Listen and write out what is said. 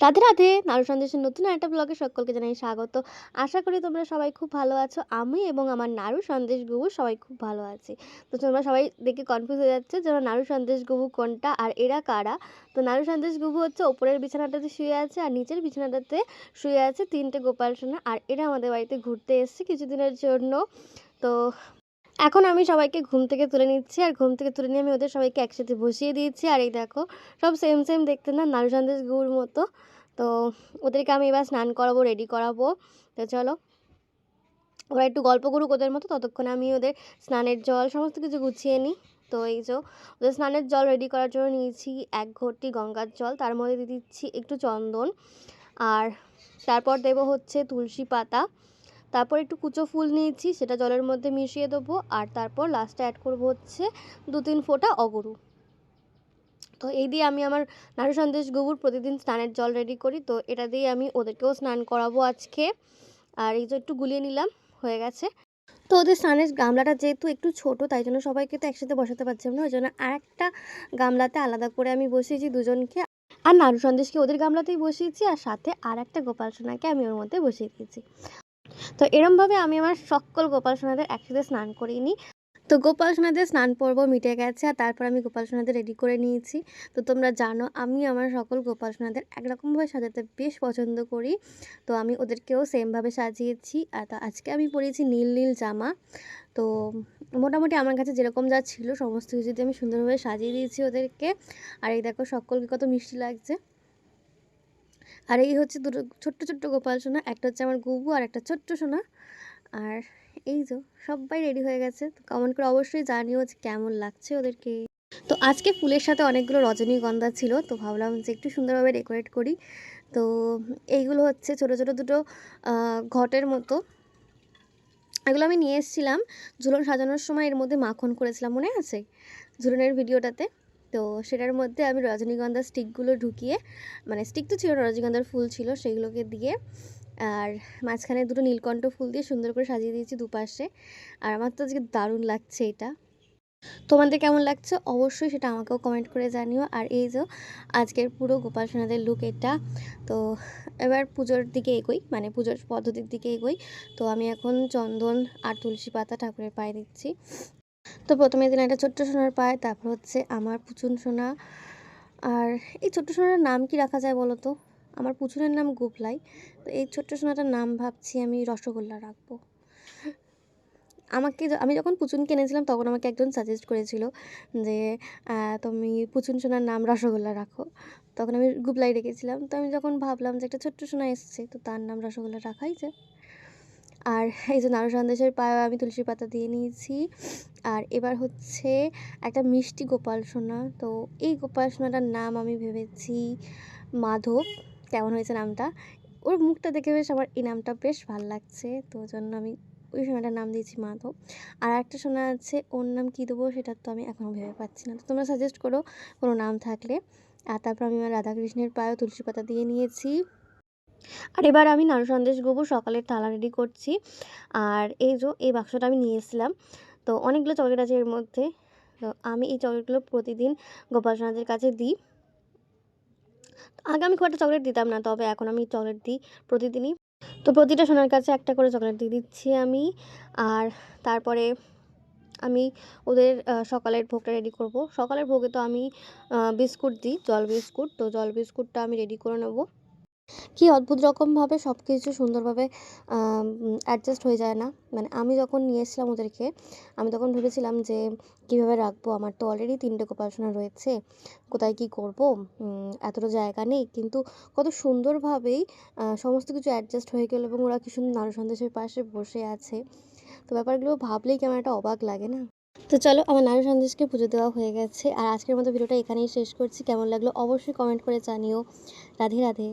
রাধে রাধে নারু সন্দেশের নতুন একটা ব্লগে সকলকে জানাই স্বাগত। আশা করি তোমরা সবাই খুব ভালো আছো। আমি এবং আমার নাড়ু সন্দেশ গুবু সবাই খুব ভালো আছি। তো তোমরা সবাই দেখে কনফিউজ হয়ে যাচ্ছে যে নারু সন্দেশ গুবু কোনটা আর এরা কারা? তো নারু সন্দেশ গুবু হচ্ছে ওপরের বিছানাটাতে শুয়ে আছে আর নিচের বিছানাটাতে শুয়ে আছে তিনটে গোপাল সোনা আর এরা আমাদের বাড়িতে ঘুরতে এসছে কিছুদিনের জন্য। তো এখন আমি সবাইকে ঘুম থেকে তুলে নিচ্ছি, আর ঘুম থেকে তুলে নিয়ে আমি ওদের সবাইকে একসাথে বসিয়ে দিয়েছি। আর এই দেখো, সব সেম সেম দেখতে না, নাড়ু সন্দেশ গুড় মতো। তো ওদেরকে আমি এবার স্নান করাবো রেডি করাবো। তো চলো, ওরা একটু গল্প করুক ওদের মতো, ততক্ষণে আমি ওদের স্নানের জল সমস্ত কিছু গুছিয়ে নিই। তো এই যে, ওদের স্নানের জল রেডি করার জন্য নিয়েছি এক ঘটি গঙ্গার জল, তার মধ্যে দিয়ে দিচ্ছি একটু চন্দন। আর তারপর দেবো হচ্ছে তুলসী পাতা। তারপর একটু কুচো ফুল নিয়েছি, সেটা জলের মধ্যে মিশিয়ে দেবো। আর তারপর লাস্টে অ্যাড করব হচ্ছে দু তিন ফোঁটা অগরু। তো এই দিয়ে আমি আমার নাড়ু সন্দেশ গোবর প্রতিদিন স্নানের জল রেডি করি। তো এটা দিয়ে আমি ওদেরকেও স্নান করাবো আজকে। আর এই যে একটু গুলিয়ে নিলাম, হয়ে গেছে। তো ওদের স্নানের গামলাটা যেহেতু একটু ছোট, তাই জন্য সবাইকে তো একসাথে বসাতে পারছিলাম না। ওই জন্য আরেকটা গামলাতে আলাদা করে আমি বসিয়েছি দুজনকে। আর নাড়ু সন্দেশকে ওদের গামলাতেই বসিয়েছি, আর সাথে আর একটা গোপাল সোনাকে আমি ওর মধ্যে বসিয়ে দিয়েছি। তো এরমভাবে আমি আমার সকল গোপাল সোনাদের একসাথে স্নান করিয়ে নিই তো গোপাল সোনাদের স্নান পর্ব মিটে গেছে আর তারপর আমি গোপাল সোনাদের রেডি করে নিয়েছি। তো তোমরা জানো আমি আমার সকল গোপাল সোনাদের একরকমভাবে সাজাতে বেশ পছন্দ করি। তো আমি ওদেরকেও সেমভাবে সাজিয়েছি। আর তা আজকে আমি পরিয়েছি নীল নীল জামা। তো মোটামুটি আমার কাছে যেরকম যা ছিল সমস্ত কিছু দিয়ে আমি সুন্দরভাবে সাজিয়ে দিয়েছি ওদেরকে। আর এই দেখো সকলকে কত মিষ্টি লাগছে। আর এই হচ্ছে দুটো ছোট্ট ছোট্ট গোপাল সোনা, একটা হচ্ছে আমার গুবু আর একটা ছোট্ট সোনা। আর এই যে সবাই রেডি হয়ে গেছে। তো কমেন্ট করে অবশ্যই জানিও যে কেমন লাগছে ওদেরকে। তো আজকে ফুলের সাথে অনেকগুলো রজনীগন্ধা ছিল, তো ভাবলাম যে একটু সুন্দরভাবে ডেকোরেট করি। তো এইগুলো হচ্ছে ছোট ছোট দুটো ঘটের মতো। এগুলো আমি নিয়ে এসেছিলাম। ঝুলন সাজানোর সময় এর মধ্যে মাখন করেছিলাম, মনে আছে? ঝুলনের ভিডিওটাতে তো সেটার মধ্যে আমি রজনীগন্ধার স্টিকগুলো ঢুকিয়ে মানে স্টিক তো ছিল রজনীগন্ধার ফুল ছিল সেগুলোকে দিয়ে, আর মাঝখানে দুটো নীলকণ্ঠ ফুল দিয়ে সুন্দর করে সাজিয়ে দিয়েছি দুপাশে, আর আমার তো আজকে দারুণ লাগছে এটা। তোমাদের কেমন লাগছে? অবশ্যই সেটা আমাকেও কমেন্ট করে জানিও। আর এই যে আজকের পুরো গোপাল সোনাদের লুক এটা, তো এবার পুজোর দিকে এগোই মানে পুজোর পদ্ধতির দিকে এগোই, তো আমি এখন চন্দন আর তুলসী পাতা ঠাকুরের পায়ে দিচ্ছি। তো প্রথমে দিন একটা ছোট্ট সোনার পায়, তারপর হচ্ছে আমার পুচুন সোনা। আর এই ছোট্ট সোনার নাম কি রাখা যায় বলো তো? আমার পুচুনের নাম গোপলাই তো এই ছোট্ট সোনাটার নাম ভাবছি আমি রসগোল্লা রাখব। আমাকে আমি যখন পুচুন কিনেছিলাম তখন আমাকে একজন সাজেস্ট করেছিল যে তুমি পুচুন সোনার নাম রসগোল্লা রাখো। তখন আমি গুপলাই রেখেছিলাম। তো আমি যখন ভাবলাম যে একটা ছোট্ট সোনা এসছে, তো তার নাম রসগোল্লা রাখাই যায়। আর এই যে নাড়ু সন্দেশের পায়ে আমি তুলসী পাতা দিয়ে নিয়েছি। আর এবার হচ্ছে একটা মিষ্টি গোপাল সোনা। তো এই গোপাল সোনাটার নাম আমি ভেবেছি মাধব। কেমন হয়েছে নামটা? ওর মুখটা দেখে বেশ আমার এই নামটা বেশ ভালো লাগছে। তো জন্য আমি ওই সোনাটার নাম দিয়েছি মাধব। আর একটা সোনা আছে, ওর নাম কী দেবো সেটা তো আমি এখনও ভেবে পাচ্ছি না। তো তোমরা সাজেস্ট করো কোনো নাম থাকলে। আর তারপর আমি আমার রাধাকৃষ্ণের পায়েও তুলসী পাতা দিয়ে নিয়েছি। আর এবার আমি নানু সন্দেশ গোবর সকালের থালা রেডি করছি। আর এই যে, এই বাক্সটা আমি নিয়ে এসেছিলাম। তো অনেকগুলো চকলেট আছে এর মধ্যে। তো আমি এই চকলেটগুলো প্রতিদিন গোপাল সোনাদের কাছে দিই। আগে আমি খুব একটা চকলেট দিতাম না, তবে এখন আমি চকলেট দিই প্রতিদিনই। তো প্রতিটা সোনার কাছে একটা করে চকলেট দিয়ে দিচ্ছি আমি। আর তারপরে আমি ওদের সকালের ভোগটা রেডি করব। সকালের ভোগে তো আমি বিস্কুট দিই, জল বিস্কুট। তো জল বিস্কুটটা আমি রেডি করে নেব। কি অদ্ভুত রকমভাবে সব কিছু সুন্দরভাবে অ্যাডজাস্ট হয়ে যায় না। মানে আমি যখন নিয়ে এসেছিলাম ওদেরকে, আমি তখন ভেবেছিলাম যে কীভাবে রাখব? আমার তো অলরেডি তিনটে গোপালসোনা রয়েছে, কোথায় কি করব? এতটা জায়গা নেই। কিন্তু কত সুন্দরভাবেই সমস্ত কিছু অ্যাডজাস্ট হয়ে গেল এবং ওরা কি সুন্দর নাড়ু সন্দেশের পাশে বসে আছে। তো ব্যাপারগুলো ভাবলেই কেমন একটা অবাক লাগে না? তো চলো, আমার নাড়ু সন্দেশকে পুজো দেওয়া হয়ে গেছে। আর আজকের মতো ভিডিওটা এখানেই শেষ করছি। কেমন লাগল অবশ্যই কমেন্ট করে জানিও। রাধে রাধে।